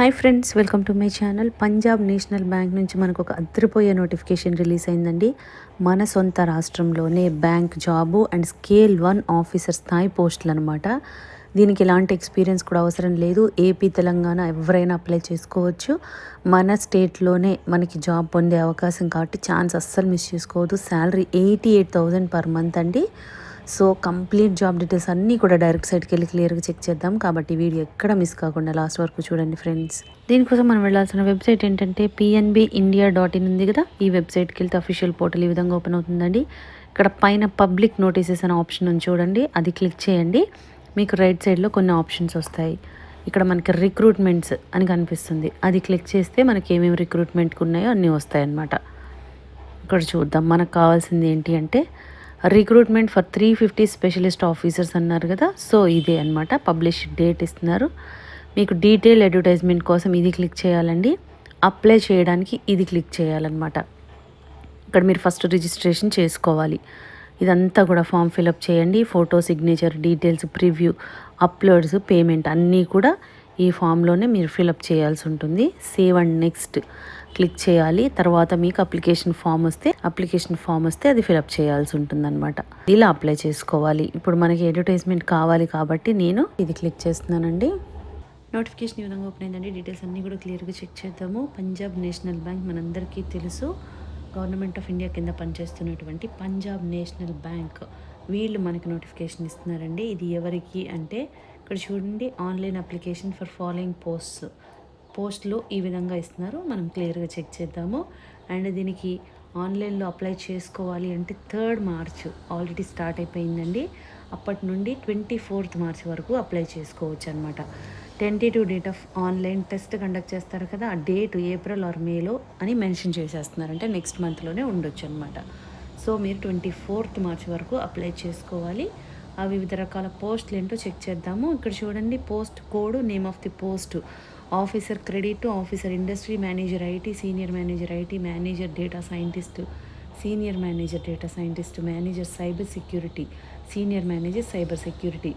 Hi friends welcome to my channel. Punjab national bank నుంచి మనకు ఒక అద్దరిపోయే నోటిఫికేషన్ రిలీజ్ అయిందండి. మన సొంత రాష్ట్రంలోనే bank job and scale one officer స్థాయి పోస్టులు అనమాట దీనికి ఎలాంటి ఎక్స్పీరియన్స్ కూడా అవసరం లేదు. ఏపీ తెలంగాణ ఎవరైనా అప్లై చేసుకోవచ్చు. మన స్టేట్లోనే మనకి జాబ్ పొందే అవకాశం కాబట్టి ఛాన్స్ అస్సలు మిస్ చేసుకోవద్దు. Salary eighty eight thousand per month అండి. సో కంప్లీట్ జాబ్ డీటెయిల్స్ అన్నీ కూడా డైరెక్ట్ సైట్కి వెళ్ళి క్లియర్గా చెక్ చేద్దాం. కాబట్టి వీడియో ఎక్కడ మిస్ కాకుండా లాస్ట్ వరకు చూడండి ఫ్రెండ్స్. దీనికోసం మనం వెళ్ళాల్సిన వెబ్సైట్ ఏంటంటే పిఎన్బి ఇండియా డాట్ ఇన్ ఉంది కదా. ఈ వెబ్సైట్కి వెళ్తే అఫీషియల్ పోర్టల్ ఈ విధంగా ఓపెన్ అవుతుందండి. ఇక్కడ పైన పబ్లిక్ నోటీసెస్ అనే ఆప్షన్ ఉంది చూడండి. అది క్లిక్ చేయండి. మీకు రైట్ సైడ్లో కొన్ని ఆప్షన్స్ వస్తాయి. ఇక్కడ మనకి రిక్రూట్మెంట్స్ అని కనిపిస్తుంది. అది క్లిక్ చేస్తే మనకి ఏమేమి రిక్రూట్మెంట్కి ఉన్నాయో అన్నీ వస్తాయన్నమాట. ఇక్కడ చూద్దాం. మనకు కావాల్సింది ఏంటి అంటే recruitment for three fifty specialist officers అన్నారు కదా. సో ఇదే అనమాట పబ్లిష్ డేట్ ఇస్తున్నారు. మీకు డీటెయిల్ అడ్వర్టైజ్మెంట్ కోసం ఇది క్లిక్ చేయాలండి. అప్లై చేయడానికి ఇది క్లిక్ చేయాలన్నమాట. ఇక్కడ మీరు ఫస్ట్ రిజిస్ట్రేషన్ చేసుకోవాలి. ఇదంతా కూడా ఫామ్ ఫిలప్ చేయండి. Photo signature details preview uploads payment అన్నీ కూడా ఈ ఫామ్లోనే మీరు ఫిలప్ చేయాల్సి ఉంటుంది. సేవ్ అండ్ నెక్స్ట్ క్లిక్ చేయాలి. తర్వాత మీకు అప్లికేషన్ ఫామ్ వస్తే అప్లికేషన్ ఫామ్ వస్తే అది ఫిలప్ చేయాల్సి ఉంటుందన్నమాట. ఇలా అప్లై చేసుకోవాలి. ఇప్పుడు మనకి అడ్వర్టైజ్మెంట్ కావాలి కాబట్టి నేను ఇది క్లిక్ చేస్తున్నానండి. నోటిఫికేషన్ ఈ విధంగా ఓపెన్ అయిందండి. డీటెయిల్స్ అన్నీ కూడా క్లియర్గా చెక్ చేద్దాము. పంజాబ్ నేషనల్ బ్యాంక్ మనందరికీ తెలుసు. గవర్నమెంట్ ఆఫ్ ఇండియా కింద పనిచేస్తున్నటువంటి పంజాబ్ నేషనల్ బ్యాంక్ వీళ్ళు మనకి నోటిఫికేషన్ ఇస్తున్నారండి. ఇది ఎవరికి అంటే ఇక్కడ చూడండి online application for following posts. పోస్ట్లో ఈ విధంగా ఇస్తున్నారు. మనం క్లియర్గా చెక్ చేద్దాము. అండ్ దీనికి ఆన్లైన్లో అప్లై చేసుకోవాలి అంటే థర్డ్ మార్చ్ ఆల్రెడీ స్టార్ట్ అయిపోయిందండి. అప్పటి నుండి ట్వంటీ ఫోర్త్ మార్చ్ వరకు అప్లై చేసుకోవచ్చు అనమాట tentative date of online test conduct చేస్తారు కదా ఆ డేట్ ఏప్రిల్ ఆర్ మేలో అని మెన్షన్ చేసేస్తున్నారు. అంటే నెక్స్ట్ మంత్లోనే ఉండొచ్చు అనమాట సో మీరు ట్వంటీ ఫోర్త్ మార్చ్ వరకు అప్లై చేసుకోవాలి. ఆ వివిధ రకాల పోస్టులు ఏంటో చెక్ చేద్దాము. ఇక్కడ చూడండి post code name of the post. Officer credit officer industry manager IT senior manager IT manager data scientist senior manager data scientist manager cyber security senior manager cyber security.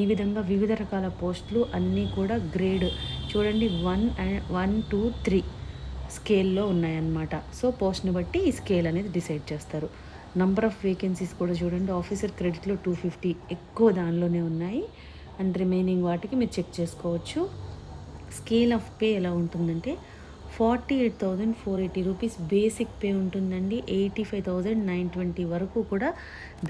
ఈ విధంగా వివిధ రకాల పోస్టులు అన్నీ కూడా గ్రేడ్. చూడండి one and one two three స్కేల్లో ఉన్నాయన్నమాట. సో పోస్ట్ని బట్టి ఈ స్కేల్ అనేది డిసైడ్ చేస్తారు. నంబర్ ఆఫ్ వేకెన్సీస్ కూడా చూడండి. ఆఫీసర్ క్రెడిట్లో టూ ఫిఫ్టీ ఎక్కువ దానిలోనే ఉన్నాయి. అండ్ రిమైనింగ్ వాటికి మీరు చెక్ చేసుకోవచ్చు. స్కేల్ ఆఫ్ పే ఎలా ఉంటుందంటే forty eight thousand four eighty rupees basic pay ఉంటుందండి. Eighty five thousand nine twenty వరకు కూడా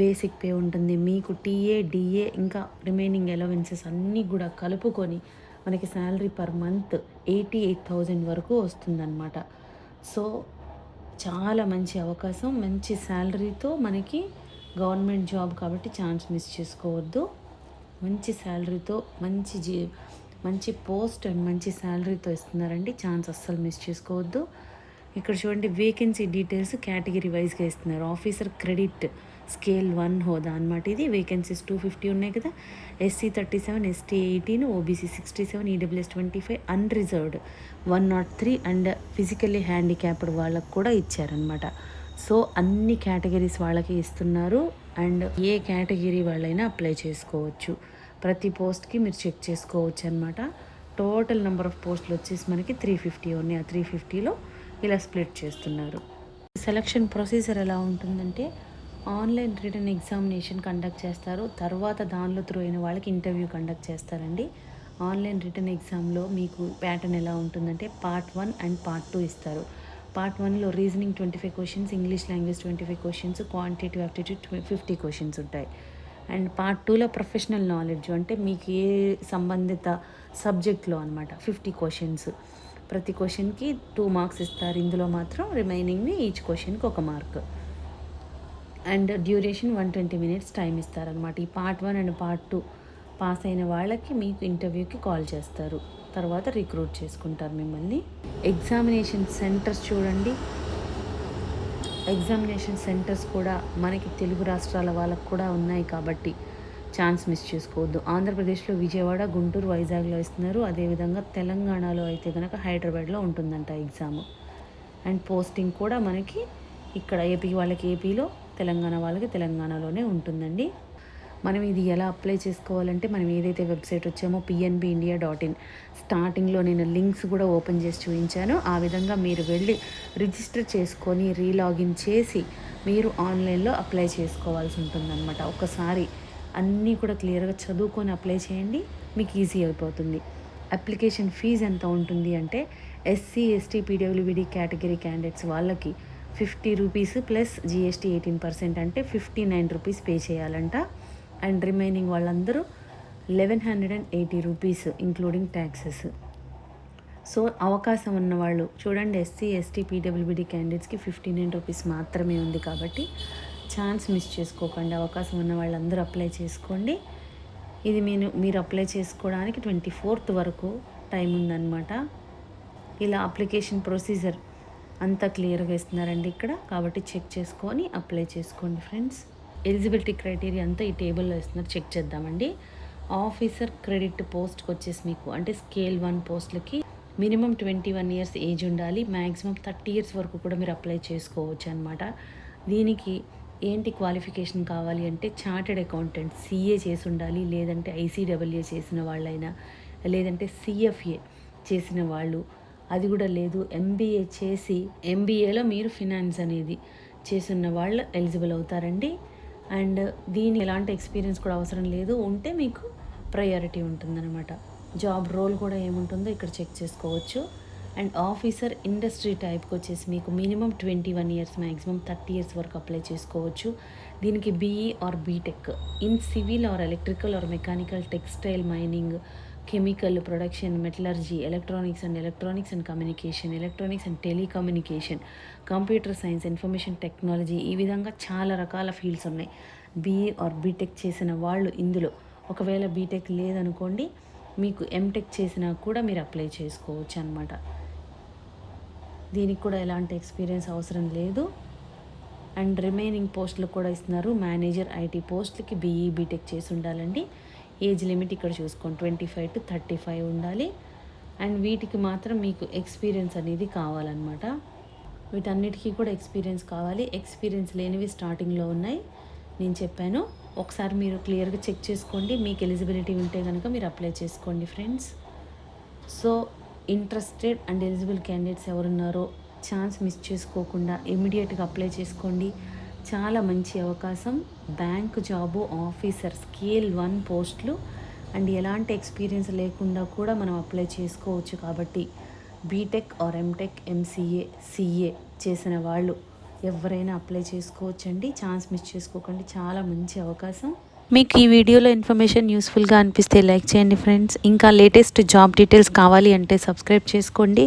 బేసిక్ పే ఉంటుంది. మీకు టీఏ డిఏ ఇంకా రిమైనింగ్ అలవెన్సెస్ అన్నీ కూడా కలుపుకొని మనకి salary per month eighty eight thousand వరకు వస్తుందన్నమాట. సో చాలా మంచి అవకాశం మంచి శాలరీతో మనకి గవర్నమెంట్ జాబ్ కాబట్టి ఛాన్స్ మిస్ చేసుకోవద్దు. మంచి శాలరీతో మంచి జీ మంచి పోస్ట్ అండ్ మంచి శాలరీతో ఇస్తున్నారండి. ఛాన్స్ అస్సలు మిస్ చేసుకోవద్దు. ఇక్కడ చూడండి వేకెన్సీ డీటెయిల్స్ కేటగిరీ వైజ్గా ఇస్తున్నారు. ఆఫీసర్ క్రెడిట్ స్కేల్ వన్ హోదా అనమాట ఇది. వేకెన్సీస్ టూ ఫిఫ్టీ ఉన్నాయి కదా. SC thirty seven ST eighteen OBC sixty seven EWS twenty five unreserved one not three and physically handicapped వాళ్ళకు కూడా ఇచ్చారనమాట సో అన్ని కేటగిరీస్ వాళ్ళకి ఇస్తున్నారు అండ్ ఏ కేటగిరీ వాళ్ళైనా అప్లై చేసుకోవచ్చు. ప్రతి పోస్ట్కి మీరు చెక్ చేసుకోవచ్చు అనమాట టోటల్ నెంబర్ ఆఫ్ పోస్టులు వచ్చేసి మనకి త్రీ ఫిఫ్టీ ఉన్నాయి. ఆ త్రీ ఫిఫ్టీలో ఇలా స్ప్లిట్ చేస్తున్నారు. సెలక్షన్ ప్రొసీజర్ ఎలా ఉంటుందంటే ఆన్లైన్ రిటర్న్ ఎగ్జామినేషన్ కండక్ట్ చేస్తారు. తర్వాత దానిలో త్రూ అయిన వాళ్ళకి ఇంటర్వ్యూ కండక్ట్ చేస్తారండి. ఆన్లైన్ రిటర్న్ ఎగ్జామ్లో మీకు ప్యాటర్న్ ఎలా ఉంటుందంటే part one and part two ఇస్తారు. పార్ట్ వన్లో reasoning twenty five questions English language twenty five questions quantitative aptitude fifty questions ఉంటాయి. అండ్ పార్ట్ టూలో ప్రొఫెషనల్ నాలెడ్జ్ అంటే మీకు ఏ సంబంధిత సబ్జెక్ట్లో అనమాట ఫిఫ్టీ క్వశ్చన్స్. ప్రతి క్వశ్చన్కి టూ మార్క్స్ ఇస్తారు. ఇందులో మాత్రం రిమైనింగ్ని ఈచ్ క్వశ్చన్కి ఒక mark. And duration one twenty minutes time ఇస్తారనమాట ఈ part one and part two pass అయిన వాళ్ళకి మీకు ఇంటర్వ్యూకి కాల్ చేస్తారు. తర్వాత రిక్రూట్ చేసుకుంటారు మిమ్మల్ని. ఎగ్జామినేషన్ సెంటర్స్ చూడండి. ఎగ్జామినేషన్ సెంటర్స్ కూడా మనకి తెలుగు రాష్ట్రాల వాళ్ళకు కూడా ఉన్నాయి కాబట్టి ఛాన్స్ మిస్ చేసుకోవద్దు. ఆంధ్రప్రదేశ్లో విజయవాడ గుంటూరు వైజాగ్లో ఇస్తున్నారు. అదేవిధంగా తెలంగాణలో అయితే కనుక హైదరాబాద్లో ఉంటుందంట ఎగ్జామ్. అండ్ పోస్టింగ్ కూడా మనకి ఇక్కడ ఏపీ వాళ్ళకి ఏపీలో తెలంగాణ వాళ్ళకి తెలంగాణలోనే ఉంటుందండి. మనం ఇది ఎలా అప్లై చేసుకోవాలంటే మనం ఏదైతే వెబ్సైట్ వచ్చామో పిఎన్బి ఇండియా డాట్ ఇన్ స్టార్టింగ్లో నేను లింక్స్ కూడా ఓపెన్ చేసి చూపించాను. ఆ విధంగా మీరు వెళ్ళి రిజిస్టర్ చేసుకొని రీలాగిన్ చేసి మీరు ఆన్లైన్లో అప్లై చేసుకోవాల్సి ఉంటుందన్నమాట. ఒకసారి అన్నీ కూడా క్లియర్గా చదువుకొని అప్లై చేయండి మీకు ఈజీ అయిపోతుంది. అప్లికేషన్ ఫీజ్ ఎంత ఉంటుంది అంటే SC ST PWBD category candidates వాళ్ళకి fifty rupees plus GST eighteen percent అంటే ఫిఫ్టీ నైన్ రూపీస్ పే చేయాలంట. అండ్ రిమైనింగ్ వాళ్ళందరూ eleven hundred and eighty rupees including taxes. So అవకాశం ఉన్నవాళ్ళు చూడండి ఎస్సీ ఎస్టీ పీడబ్ల్యూబీడీ క్యాండిడేట్స్కి ఫిఫ్టీ నైన్ రూపీస్ మాత్రమే ఉంది కాబట్టి ఛాన్స్ మిస్ చేసుకోకండి. అవకాశం ఉన్న వాళ్ళందరూ అప్లై చేసుకోండి. ఇది మీరు మీరు అప్లై చేసుకోవడానికి ట్వంటీ ఫోర్త్ వరకు టైం ఉందన్నమాట. ఇలా అప్లికేషన్ ప్రొసీజర్ అంతా క్లియర్గా ఇస్తున్నారండి ఇక్కడ. కాబట్టి చెక్ చేసుకొని అప్లై చేసుకోండి ఫ్రెండ్స్. ఎలిజిబిలిటీ క్రైటీరియా అంతా ఈ టేబుల్లో ఇస్తున్నారు చెక్ చేద్దామండి. ఆఫీసర్ క్రెడిట్ పోస్ట్కి వచ్చేసి మీకు అంటే scale one పోస్ట్లకి minimum twenty one years age ఉండాలి. మ్యాక్సిమం థర్టీ ఇయర్స్ వరకు కూడా మీరు అప్లై చేసుకోవచ్చు అనమాట దీనికి ఏంటి క్వాలిఫికేషన్ కావాలి అంటే చార్టెడ్ అకౌంటెంట్ సిఏ చేసి ఉండాలి. లేదంటే ఐసీడబ్ల్యూఏ చేసిన వాళ్ళైనా లేదంటే సిఎఫ్ఏ చేసిన వాళ్ళు అది కూడా లేదు. ఎంబీఏ చేసి ఎంబీఏలో మీరు ఫినాన్స్ అనేది చేస్తున్న వాళ్ళు ఎలిజిబుల్ అవుతారండి. అండ్ దీని ఎలాంటి ఎక్స్పీరియన్స్ కూడా అవసరం లేదు. ఉంటే మీకు ప్రయారిటీ ఉంటుందన్నమాట. జాబ్ రోల్ కూడా ఏముంటుందో ఇక్కడ చెక్ చేసుకోవచ్చు. అండ్ ఆఫీసర్ ఇండస్ట్రీ టైప్కి వచ్చేసి మీకు minimum twenty one years maximum thirty years వరకు అప్లై చేసుకోవచ్చు. దీనికి BE or BTech in civil or electrical or mechanical textile mining chemical production metallurgy electronics and electronics and communication electronics and telecommunication computer science information technology ఈ విధంగా చాలా రకాల fields ఉన్నాయి. BA are BTech చేసిన వాళ్ళు ఇందులో. ఒకవేళ బీటెక్ లేదనుకోండి మీకు ఎంటెక్ చేసినా కూడా మీరు అప్లై చేసుకోవచ్చు అనమాట దీనికి కూడా ఎలాంటి ఎక్స్పీరియన్స్ అవసరం లేదు. అండ్ రిమైనింగ్ పోస్టులు కూడా ఇస్తున్నారు. మేనేజర్ ఐటీ పోస్టులకి బీఈ బీటెక్ చేసి ఉండాలండి. ఏజ్ లిమిట్ ఇక్కడ చూసుకోండి. Twenty five to thirty five ఉండాలి. అండ్ వీటికి మాత్రం మీకు ఎక్స్పీరియన్స్ అనేది కావాలన్నమాట. వీటన్నిటికీ కూడా ఎక్స్పీరియన్స్ కావాలి. ఎక్స్పీరియన్స్ లేనివి స్టార్టింగ్లో ఉన్నాయి. నేను చెప్పాను. ఒకసారి మీరు క్లియర్గా చెక్ చేసుకోండి. మీకు ఎలిజిబిలిటీ ఉంటే కనుక మీరు అప్లై చేసుకోండి friends. So interested and eligible candidates ఎవరున్నారో ఛాన్స్ మిస్ చేసుకోకుండా ఇమీడియట్గా అప్లై చేసుకోండి. చాలా మంచి అవకాశం. Bank job officer scale one పోస్టులు. అండ్ ఎలాంటి ఎక్స్పీరియన్స్ లేకుండా కూడా మనం అప్లై చేసుకోవచ్చు కాబట్టి BTech or MTech MCA CA చేసిన వాళ్ళు ఎవరైనా అప్లై చేసుకోవచ్చండి. ఛాన్స్ మిస్ చేసుకోకండి. చాలా మంచి అవకాశం. మీకు ఈ వీడియోలో ఇన్ఫర్మేషన్ యూస్ఫుల్గా అనిపిస్తే లైక్ చేయండి ఫ్రెండ్స్. ఇంకా లేటెస్ట్ జాబ్ డీటెయిల్స్ కావాలి అంటే సబ్స్క్రైబ్ చేసుకోండి.